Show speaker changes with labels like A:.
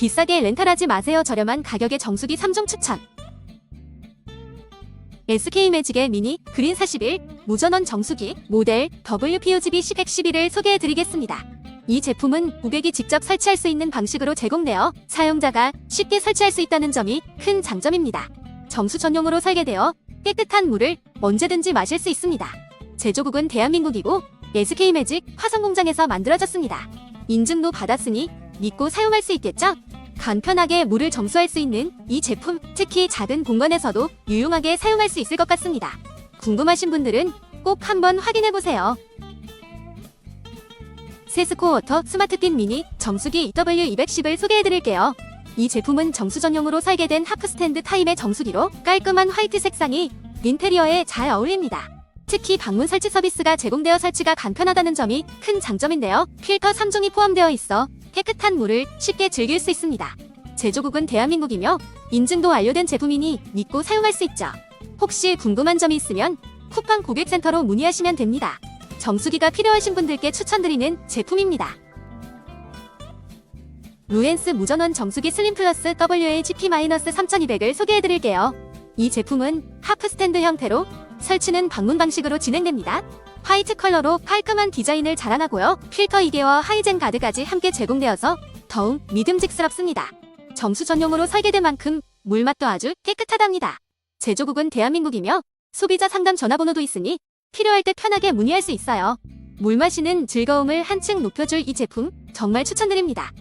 A: 비싸게 렌탈하지 마세요. 저렴한 가격에 정수기 3종 추천. SK매직의 미니 그린 41 무전원 정수기 모델 WPOGB 1011을 소개해드리겠습니다. 이 제품은 고객이 직접 설치할 수 있는 방식으로 제공되어 사용자가 쉽게 설치할 수 있다는 점이 큰 장점입니다. 정수 전용으로 설계되어 깨끗한 물을 언제든지 마실 수 있습니다. 제조국은 대한민국이고 SK매직 화성공장에서 만들어졌습니다. 인증도 받았으니 믿고 사용할 수 있겠죠? 간편하게 물을 정수할 수 있는 이 제품, 특히 작은 공간에서도 유용하게 사용할 수 있을 것 같습니다. 궁금하신 분들은 꼭 한번 확인해 보세요. 세스코 워터 스마트핀 미니 정수기 W210을 소개해 드릴게요. 이 제품은 정수 전용으로 설계된 하프 스탠드 타입의 정수기로 깔끔한 화이트 색상이 인테리어에 잘 어울립니다. 특히 방문 설치 서비스가 제공되어 설치가 간편하다는 점이 큰 장점인데요. 필터 3종이 포함되어 있어 깨끗한 물을 쉽게 즐길 수 있습니다. 제조국은 대한민국이며 인증도 완료된 제품이니 믿고 사용할 수 있죠. 혹시 궁금한 점이 있으면 쿠팡 고객센터로 문의하시면 됩니다. 정수기가 필요하신 분들께 추천드리는 제품입니다. 루엔스 무전원 정수기 슬림 플러스 WHP-3200을 소개해드릴게요. 이 제품은 하프 스탠드 형태로 설치는 방문 방식으로 진행됩니다. 화이트 컬러로 깔끔한 디자인을 자랑하고요. 필터 2개와 하이젠 가드까지 함께 제공되어서 더욱 믿음직스럽습니다. 정수 전용으로 설계된 만큼 물맛도 아주 깨끗하답니다. 제조국은 대한민국이며 소비자 상담 전화번호도 있으니 필요할 때 편하게 문의할 수 있어요. 물 마시는 즐거움을 한층 높여줄 이 제품 정말 추천드립니다.